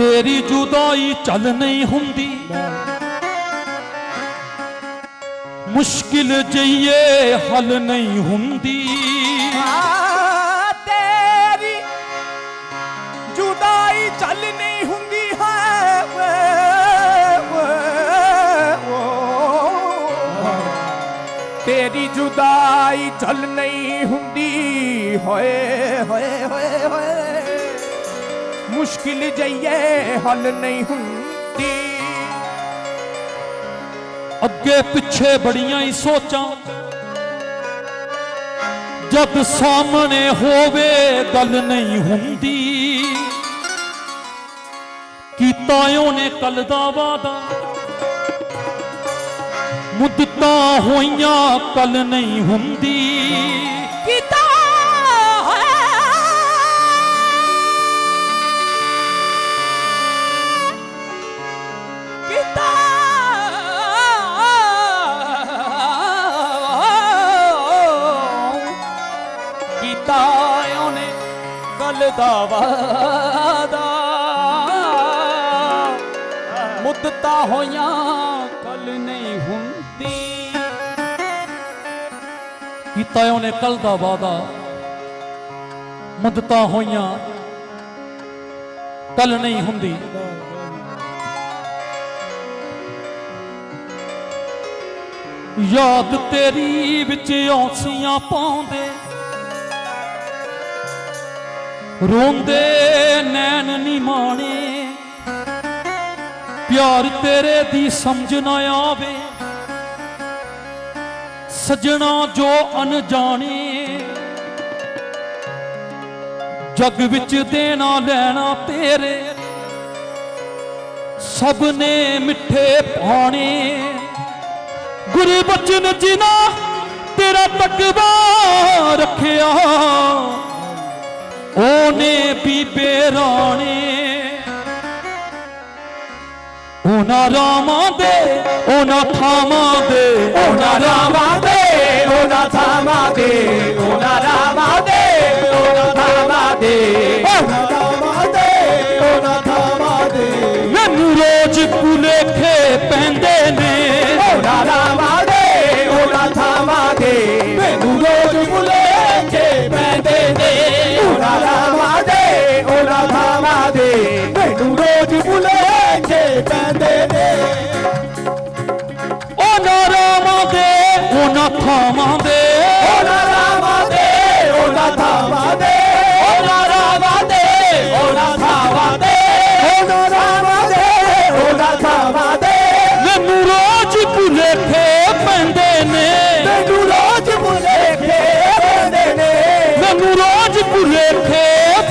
ਤੇਰੀ ਜੁਦਾਈ ਚੱਲ ਨਹੀਂ ਹੁੰਦੀ। ਮੁਸ਼ਕਿਲ ਜਈਏ, ਹੱਲ ਨਹੀਂ ਹੁੰਦੀ। ਤੇਰੀ ਜੁਦਾਈ ਚੱਲ ਨਹੀਂ ਹੁੰਦੀ ਹੈ। ਤੇਰੀ ਜੁਦਾਈ ਚੱਲ ਨਹੀਂ ਹੁੰਦੀ। ਹੋਏ ਹੋਏ ਹੋਏ ਹੋਏ। ਮੁਸ਼ਕਿਲ ਜਈਏ, ਹੱਲ ਨਹੀਂ ਹੁੰਦੀ। ਅੱਗੇ ਪਿੱਛੇ ਬੜੀਆਂ ਹੀ ਸੋਚਾਂ। ਜਦ ਸਾਹਮਣੇ ਹੋਵੇ, ਗੱਲ ਨਹੀਂ ਹੁੰਦੀ। ਕੀਤਾ ਉਹਨੇ ਕੱਲ ਦਾ ਵਾਦਾ ਮੁੱਦਤਾਂ ਹੋਈਆਂ, ਕੱਲ ਨਹੀਂ ਹੁੰਦੀ। ਕੀਤਾ ਦਾ ਵਾਦਾ ਮੁੱਦਤਾਂ ਹੋਈਆਂ ਕੱਲ ਨਹੀਂ ਹੁੰਦੀ। ਕੀਤਾ ਉਹਨੇ ਕਲ ਦਾ ਵਾਦਾ ਮੁੱਦਤਾਂ ਹੋਈਆਂ ਕਲ ਨਹੀਂ ਹੁੰਦੀ। ਯਾਦ ਤੇਰੀ ਵਿੱਚ ਔਸੀਆਂ ਪਾਉਂਦੇ। ਰੋਂਦੇ ਨੈਣ ਨੀ ਮਾਣੇ। ਪਿਆਰ ਤੇਰੇ ਦੀ ਸਮਝ ਨਾ ਆਵੇ। ਸਜਣਾ ਜੋ ਅਣਜਾਣੇ। ਜਗ ਵਿੱਚ ਦੇਣਾ ਲੈਣਾ ਤੇਰੇ। ਸਭ ਨੇ ਮਿੱਠੇ ਪਾਣੇ। ਗੁਰੂ ਬਚਨ ਜਿਨਾ ਤੇਰਾ ਤਕਵਾ ਰੱਖਿਆ। ਉਹਨੇ ਬੀਬੇ ਰਾਣੇ ਉਹਨਾਂ ਰਾਮਾਂ ਦੇ ਉਹਨਾਂ ਥਾਵਾਂ ਦੇ ਉਹਨਾਂ ਰਾਵਾਂ ਦੇ ਉਹਨਾਂ ਥਾਵਾਂ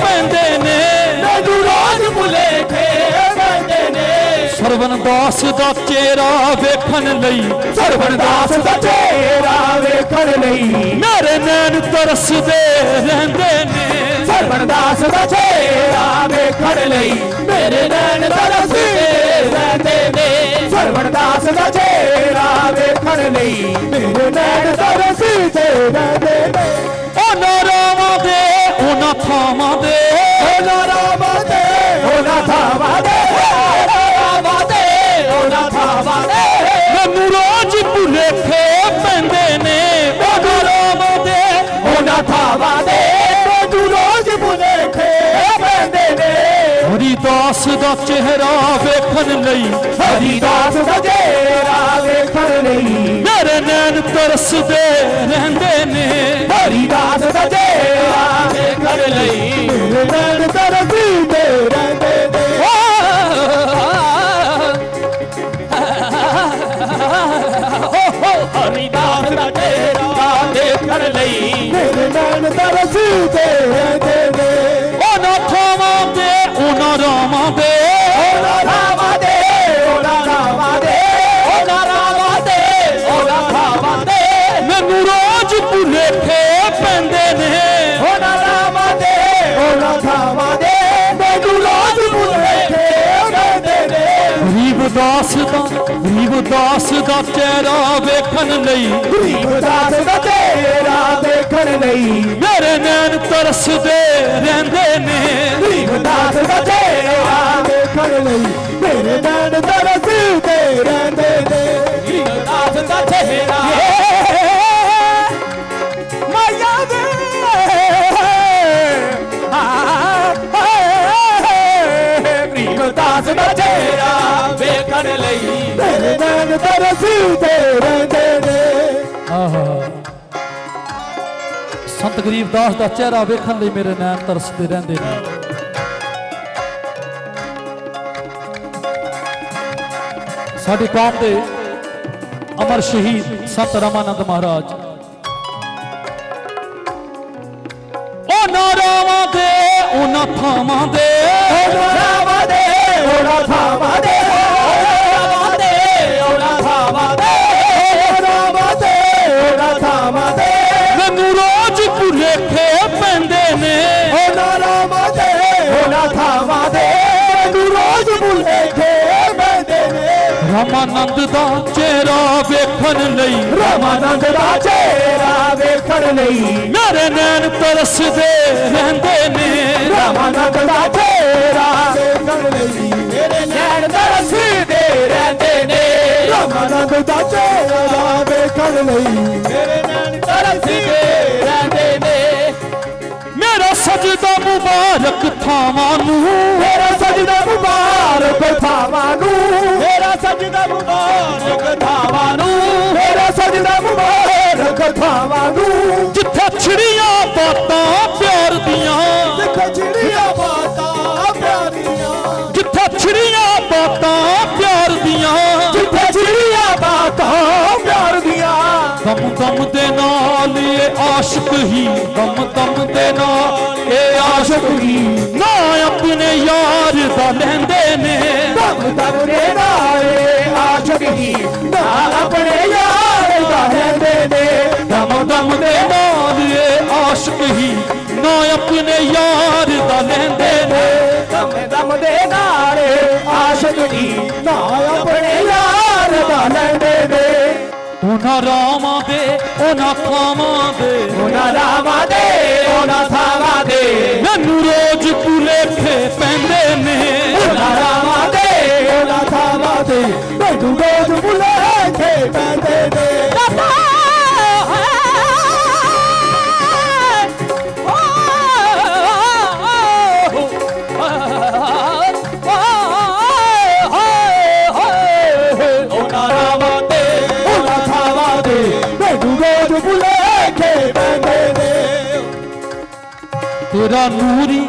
ਪੈਂਦੇ ਨੇ। ਮੈਨੂੰ ਰੋਜ਼ ਭੁਲੇਖੇ ਪੈਂਦੇ ਨੇ। ਸਰਵਨ ਦਾਸ ਦਾ ਚਿਹਰਾ ਵੇਖਣ ਲਈ। ਸਰਵਣਦਾਸ ਦਾ ਚਿਹਰਾ ਵੇਖਣ ਲਈ। ਮੇਰੇ ਨੈਣ ਤਰਸਦੇ ਰਹਿੰਦੇ ਨੇ। ਸਰਵਣਦਾਸ ਦਾ ਚਿਹਰਾ ਵੇਖਣ ਲਈ। ਮੇਰੇ ਨੈਣ ਤਰਸਦੇ ਰਹਿੰਦੇ ਨੇ। ਸਰਵਣਦਾਸ ਦਾ ਚਿਹਰਾ ਵੇਖਣ ਲਈ। ਮੇਰੇ ਨੈਣ ਤਰਸਦੇ ਰਹਿੰਦੇ ਨੇ। ਉਹਨਾਂ ਰਾਵਾਂ ਦੇ ਉਹਨਾਂ ਥਾਵਾਂ ਦੇ ਉਹਨਾਂ ਰਾਵਾਂ ਦੇ ਉਹਨਾਂ ਥਾਵਾਂ ਦੇ ਰਾਵਾਂ ਦੇ ਉਹਨਾਂ ਥਾਵਾਂ ਦੇ ਮੈਨੂੰ ਰੋਜ਼ ਭੁਲੇਖੇ ਪੈਂਦੇ ਨੇ। ਉਹਨਾਂ ਰਾਵਾਂ ਦੇ ਉਹਨਾਂ ਥਾਵਾਂ ਦੇ ਮੈਨੂੰ ਰੋਜ਼ ਭੁਲੇਖੇ ਪੈਂਦੇ ਨੇ। ਹਰੀਦਾਸ ਦਾ ਚਿਹਰਾ ਵੇਖਣ ਲਈ। ਹਰੀਦਾਸ ਦਾ ਚਿਹਰਾ ਵੇਖਣ ਲਈ। ਮੇਰੇ ਨੈਣ ਤਰਸਦੇ ਰਹਿੰਦੇ ਦਾਸ ਦਾ ਚਿਹਰਾ ਵੇਖਣ ਲਈ। ਗਰੀਬ ਦਾਸ ਦਾ ਚਿਹਰਾ ਵੇਖਣ ਲਈ। ਮੇਰੇ ਨੈਣ ਤਰਸਦੇ ਰਹਿੰਦੇ ਨੇ। ਗਰੀਬ ਦਾਸ ਦਾ ਚਿਹਰਾ ਵੇਖਣ ਲਈ। ਮੇਰੇ ਨੈਣ ਤਰਸਦੇ ਰਹਿੰਦੇ ਰਹਿੰਦੇ ਨੇ। ਆਹਾ। ਸੰਤ ਗਰੀਬਦਾਸ ਦਾ ਚਿਹਰਾ ਵੇਖਣ ਲਈ ਮੇਰੇ ਨੈਣ ਤਰਸਦੇ ਰਹਿੰਦੇ ਨੇ। ਸਾਡੀ ਕੌਮ ਦੇ ਅਮਰ ਸ਼ਹੀਦ ਸੰਤ ਰਾਮਾਨੰਦ ਮਹਾਰਾਜ। ਉਹਨਾਂ ਰਾਵਾਂ ਦੇ, ਉਹਨਾਂ ਥਾਵਾਂ ਦੇ ਰਾਮਾਨੰਦ ਦਾ ਚਿਹਰਾ ਵੇਖਣ ਲਈ। ਰਾਮਾਨੰਦ ਦਾ ਚਿਹਰਾ ਵੇਖਣ ਲਈ। ਮੇਰੇ ਨੈਣ ਤਰਸਦੇ ਰਹਿੰਦੇ ਨੇ। ਰਾਮਾਨੰਦ ਦਾ ਚਿਹਰਾ ਵੇਖਣ ਲਈ। ਮੇਰੇ ਨੈਣ ਤਰਸਦੇ ਰਹਿੰਦੇ ਨੇ। ਰਾਮਾਨੰਦ ਦਾ ਚਿਹਰਾ ਵੇਖਣ ਲਈ। ਮੇਰੇ ਨੈਣ ਤਰਸਦੇ ਰਹਿੰਦੇ ਨੇ। ਮੇਰਾ ਸਜਦਾ ਮੁਬਾਰਕ ਥਾਵਾਂ ਨੂੰ ਦਮ ਦਮ ਦੇ ਨਾਲ ਇਹ ਆਸ਼ਿਕ ਹੀ ਨਾ ਆਪਣੇ ਯਾਰ ਦਾ ਲੈਂਦੇ ਨੇ। ਦਮ ਦਮ ਦੇ ਨਾਲੇ ਆਸ਼ਕ ਹੀ ਨਾ ਆਪਣੇ ਯਾਰ ਦਾ ਰਹਿੰਦੇ ਨੇ। ਦਮ ਦਮ ਦੇ ਨਾਲ ਇਹ ਆਸ਼ਿਕ ਹੀ ਨਾ ਆਪਣੇ ਯਾਰ ਦਾ ਲੈਂਦੇ ਨੇ। ਦਮ ਦਮ ਦੇ ਨਾਲੇ ਆਸ਼ਕ ਹੀ ਨਾ ਆਪਣੇ ਯਾਰ ਦਾ ਲੈਂਦੇ ਨੇ। ਉਹਨਾਂ ਰਾਵਾਂ ਦੇ ਉਹਨਾਂ ਖਾਵਾਂ ਦੇ ਤੇਰਾ ਨੂਰੀ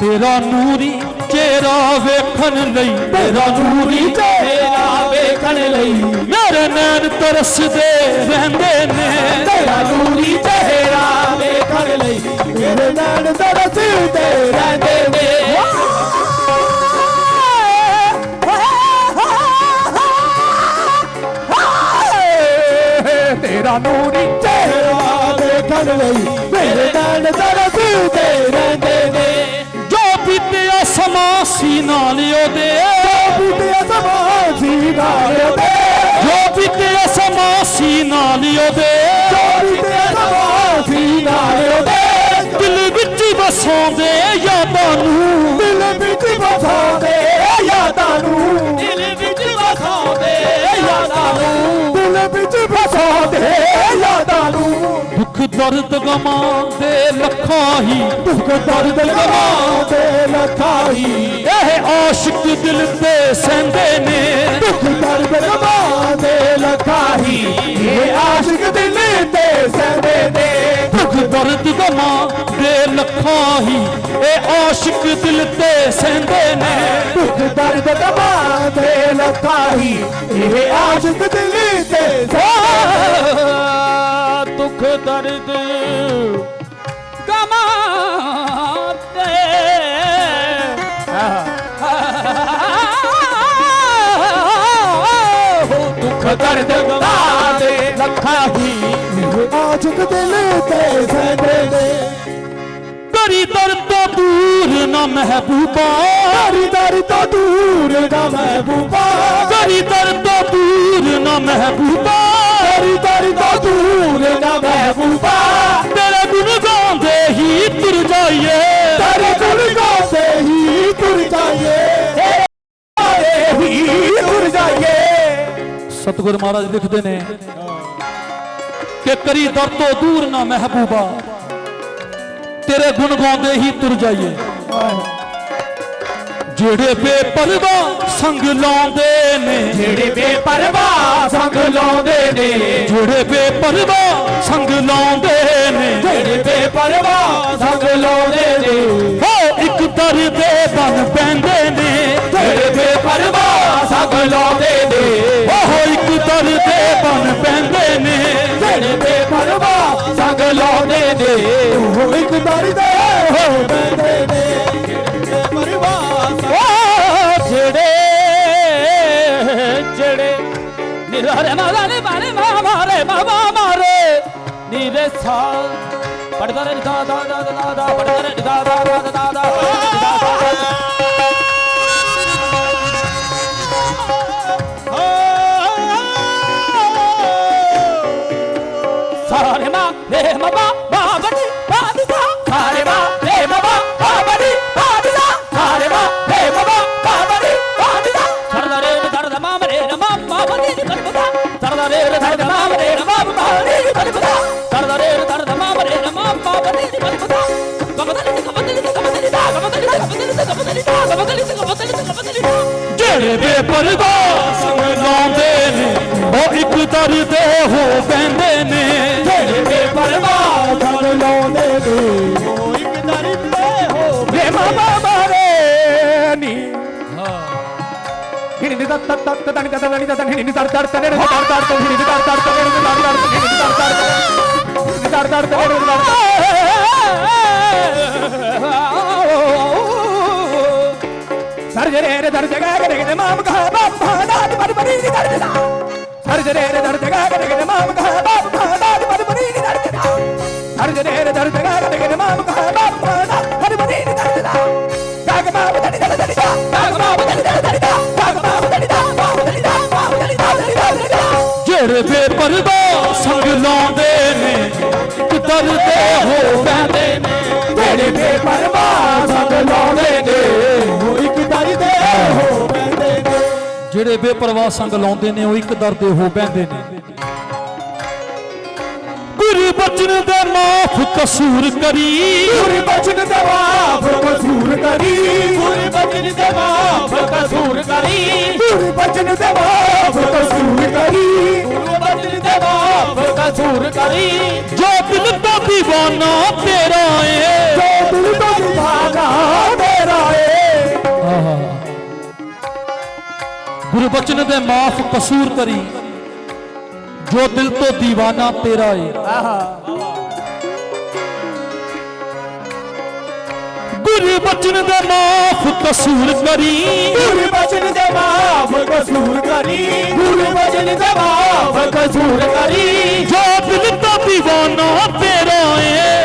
ਤੇਰਾ ਨੂਰੀ ਚਿਹਰਾ ਵੇਖਣ ਲਈ। ਤੇਰਾ ਨੂਰੀ ਤੇਰਾ ਵੇਖਣ ਲਈ। ਮੇਰੇ ਨੈਣ ਤਰਸਦੇ ਰਹਿੰਦੇ ਨੇ। ਤੇਰਾ ਨੂਰੀ ਚਿਹਰਾ ਵੇਖਣ ਲਈ। ਮੇਰੇ ਨੈਣ ਤਰਸਦੇ ਰਹਿੰਦੇ ਨੇ। ਤੇਰਾ ਨੂਰੀ ਚਿਹਰਾ ਵੇਖਣ ਲਈ। ਮੇਰੇ ਨੈਣ ਤਰਸਦੇ ਰਹਿੰਦੇ ਨੇ ਜੋ ਬੀਤਿਆ ਸਮਾਂ ਸੀ ਨਾਲ ਉਹਦੇ। ਬੁੱਢਿਆ ਸਮਾਸੀ ਨਾਲ ਦੇ ਜੋ ਬੀਤਿਆ ਸਮਾਂ ਸੀ ਨਾਲ ਉਹਦੇ। ਬੁੱਢਿਆ ਸਮਾਸੀ ਨਾਲ ਦੇ ਦਿਲ ਵਿੱਚ ਵਸਾਉਂਦੇ ਯਾਦਾਂ ਨੂੰ। ਦਿਲ ਵਿੱਚ ਵਸਾਉਂਦੇ ਯਾਦਾਂ ਨੂੰ। ਦੁੱਖ ਦਰਦ ਗਮਾਂ ਦੇ ਲੱਖਾਂ ਹੀ ਦੁੱਖ ਦਰਦ ਲਗਾਉਂਦੇ ਲਖਾਈ ਇਹ ਆਸ਼ਿਕ ਦਿਲ ਤੇ ਸਹਿੰਦੇ ਨੇ। ਦੁੱਖ ਦਰਦ ਲਗਾਉਂਦੇ ਲਖਾਈ ਇਹ ਆਸ਼ਿਕ ਦਿਲ ਤੇ ਸਹਿੰਦੇ ਨੇ। ਦੁੱਖ ਦਰਦ ਗਮਾਂ ਦੇ ਲੱਖਾਂ ਹੀ ਇਹ ਆਸ਼ਿਕ ਦਿਲ ਤੇ ਸਹਿੰਦੇ ਨੇ। ਦੁੱਖ ਦਰਦ ਲਗਾਉਂਦੇ ਲਖਾਈ ਇਹ ਆਸ਼ਿਕ ਦਿਲ ਤੇ ਦਰਦ ਗਮਾਂ ਦੇ ਦੁੱਖ ਦਰਦ ਗਵਾਦੇ ਲੱਖਾਂ ਹੀ ਆਜਕ ਦਿਲ ਤੇ ਸਹਿੰਦੇ ਨੇ। ਕਰੀ ਦਰ ਤੋਂ ਦੂਰ ਨਾ ਮਹਿਬੂਬਾ। ਦਾਰੀ ਦਾਰੀ ਤੋਂ ਦੂਰ ਨਾ ਮਹਿਬੂਬਾ। ਕਰੀ ਦਰ ਤੋਂ ਦੂਰ ਨਾ ਮਹਿਬੂਬਾ। ਦੂਰ ਨਾ ਮਹਿਬੂਬਾ ਤੇਰੇ ਗੁਣ ਗਾਉਂਦੇ ਹੀ ਤੁਰ ਜਾਈਏ। ਤਾਰੇ ਗੁਣ ਗਾਉਂਦੇ ਹੀ ਤੁਰ ਜਾਈਏ। ਤੇਰੇ ਹੀ ਤੁਰ ਜਾਈਏ। ਸਤਿਗੁਰ ਮਹਾਰਾਜ ਲਿਖਦੇ ਨੇ ਕਿ ਕਰੀ ਦਰ ਤੋਂ ਦੂਰ ਨਾ ਮਹਿਬੂਬਾ। ਤੇਰੇ ਗੁਣ ਗਾਉਂਦੇ ਹੀ ਤੁਰ ਜਾਈਏ। ਜਿਹੜੇ ਬੇਪਰਵਾਹ ਸੰਗ ਲਾਉਂਦੇ ਨੇ। ਜਿਹੜੇ ਬੇਪਰਵਾਹ ਸੰਗ ਲਾਉਂਦੇ ਨੇ। ਜਿਹੜੇ ਬੇਪਰਵਾਹ ਸੰਗ ਲਾਉਂਦੇ ਨੇ। ਜਿਹੜੇ ਬੇਪਰਵਾਹ ਸੰਗ ਲਾਉਂਦੇ ਨੇ। ਹੋ ਇੱਕ ਦਰ ਦੇ ਬਨ ਪੈਂਦੇ ਨੇ। ਜਿਹੜੇ ਬੇਪਰਵਾਹ ਸੰਗ ਲਾਉਂਦੇ ਨੇ। ਉਹ ਇੱਕ ਦਰ ਦੇ ਬਨ ਪੈਂਦੇ ਨੇ। ਜਿਹੜੇ ਬੇਪਰਵਾਹ ਸੰਗ ਲਾਉਂਦੇ ਨੇ। ਉਹ ਇੱਕ ਦਰ ਦੇ ਹੋ ਬੰਦੇ ਨੇ। ਜਿਹੜੇ ਜਿਹੜੇ ਨਿਰਾਰੇ ਮਾਰੇ ਨੀਰੇ ਸਾਲ ਪੜਦਾ ਰੇ ਦਾ ਦਾ ਦਾ ਦਾ ਦਾ ਪੜਦਾ ਰੇ ਦਾ ਦਾ ਦਾ ਦਾ ਦਾ ਸਾਰੇ ਮਾ ਰੇ ਮਾ ਬਾ ਬਾ ਜਿਹੜੇ ਬੇਪਰਵਾਹ ਸੰਗ ਲਾਉਂਦੇ ਨੇ ਉਹ ਇੱਕ ਦਰ ਦੇ ਹੋ ਬੈੰਦੇ ਨੇ ਜਿਹੜੇ ਬੇਪਰਵਾਹ ਸੰਗ ਲਾਉਂਦੇ ਨੇ ਉਹ ਇੱਕ ਦਰ ਤੇ ਹੋ ਵੇ ਮਾਮਾ ਮਾਰੇ ਨੀ ਹਿਣੀ ਨੀ ਤਤ ਤਤ ਤਤ ਤਣੀ ਤਤ ਤਣੀ ਤਤ ਹਿਣੀ ਨੀ ਤਰ ਤਰ ਤਨੇ ਨੀ ਤਰ ਤਰ ਤਨੇ ਹਿਣੀ ਨੀ ਤਰ ਤਰ ਤਨੇ ਨੀ ਤਰ ਤਰ ਤਨੇ ਹਿਣੀ ਨੀ ਤਰ ਤਰ ਤਨੇ ਨੀ ਤਰ ਤਰ ਤਨੇ ਨੀ ਤਰ ਸਰ ਜਰੇ ਰੇ ਦਰ ਜਗਾ ਕੇ ਦੇਖਦੇ ਮਾਮ ਕਹਾ ਬਾਪ ਕਹਾ ਦਾਦ ਪਰ ਬਰੀ ਨੀ ਦਰ ਦਾ ਸਰ ਜਰੇ ਰੇ ਦਰ ਜਗਾ ਕੇ ਦੇਖਦੇ ਮਾਮ ਕਹਾ ਬਾਪ ਕਹਾ ਦਾਦ ਪਰ ਬਰੀ ਨੀ ਦਰ ਦਾ ਸਰ ਜਰੇ ਰੇ ਦਰ ਜਗਾ ਕੇ ਦੇਖਦੇ ਮਾਮ ਜਿਹੜੇ ਬੇਪਰਵਾਹ ਸੰਗ ਲਾਉਂਦੇ ਨੇ ਉਹ ਇੱਕ ਦਰ ਦੇ ਹੋ ਬੈੰਦੇ ਨੇ। ਗੁਰੂ ਬਚਨ ਦੇ ਮਾਫ ਕਸੂਰ ਕਰੀ। ਗੁਰ ਬਚਨ ਦੇ ਮਾਫ ਕਸੂਰ ਕਰੀ। ਗੁਰ ਬਚਨ ਦੇ ਮਾਫ ਕਸੂਰ ਕਰੀ। ਗੁਰ ਬਚਨ ਦੇ ਮਾਫ ਕਸੂਰ ਕਰੀ। ਗੁਰ ਬਚਨ ਦੇ ਮਾਫ ਕਸੂਰ ਕਰੀ। ਜੋ ਦਿਲ ਦਾ دیਵਾਨਾ ਤੇਰਾ ਏ। ਜੋ ਦਿਲ ਤੋਂ ਦੀਵਾਨਾ ਤੇਰਾ ਏ। ਗੁਰੂ ਬਚਨ ਦੇ ਮਾਫ ਕਸੂਰ ਕਰੀ ਜੋ ਦਿਲ ਤੋਂ دیਵਾਨਾ ਤੇਰਾ ਏ। ਗੁਰੂ ਬਚਨ ਦੇ ਮਾਫ ਕਸੂਰ ਕਰੀ ਗੁਰੂ ਬਚਨ ਦੇ ਮਾਫ ਕਸੂਰ ਕਰੀ ਗੁਰੂ ਬਚਨ ਦੇ ਮਾਫ ਕਸੂਰ ਕਰੀ ਜੋ ਦਿਲ ਤੋਂ دیਵਾਨਾ ਤੇਰਾ ਏ।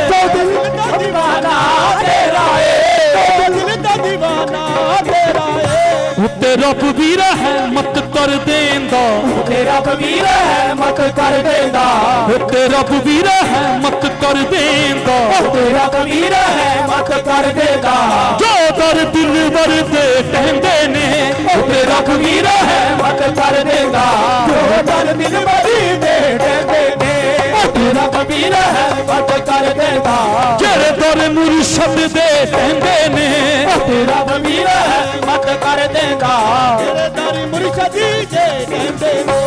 ਉੱਤੇ ਰੱਬ ਵੀ ਰਹਿਮਤ ਕਰ ਦੇਂਦਾ ਤੇਰਾ ਕਬੀਰ ਰਹਿਮਤ ਕਰ ਦੇਂਦਾ ਉੱਤੇ ਰੱਬ ਵੀ ਰਹਿਮਤ ਕਰ ਦੇਂਦਾ ਤੇਰਾ ਕਬੀਰ ਰਹਿਮਤ ਕਰ ਦੇਂਦਾ ਜੋ ਦਰ ਦਿਲ ਵਰ ਦੇ ਕਹਿੰਦੇ ਨੇ ਤੇਰਾ ਕਬੀਰ ਰਹਿਮਤ ਕਰ ਦੇਂਦਾ ਜੋ ਦਰ ਦਿਲ ਮਰੀ ਦੇ ਦੇਂਦੇ ਨੇ ਤੇਰਾ ਕਬੀਰ ਰਹਿਮਤ ਕਰ ਦੇਂਦਾ ਜਿਹੜੇ ਦਰ ਮੁਰਸ਼ਦ ਦੇ ਕਹਿੰਦੇ ਨੇ ਤੇਰਾ ਕਬੀਰ ਰਹਿਮਤ ਕਰ ਦੇਂਦਾ ਤੇਰੇ ਦਰ ਮੁਰਸ਼ਦੀ ਦੇ ਕਹਿੰਦੇ ਨੇ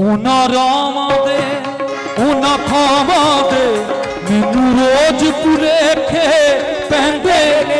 ਉਹਨਾਂ ਰਾਵਾਂ ਦੇ ਉਹਨਾਂ ਖਾਵਾਂ ਦੇ ਮੈਨੂੰ ਰੋਜ਼ ਭੁਲੇਖੇ ਪੈਂਦੇ ਨੇ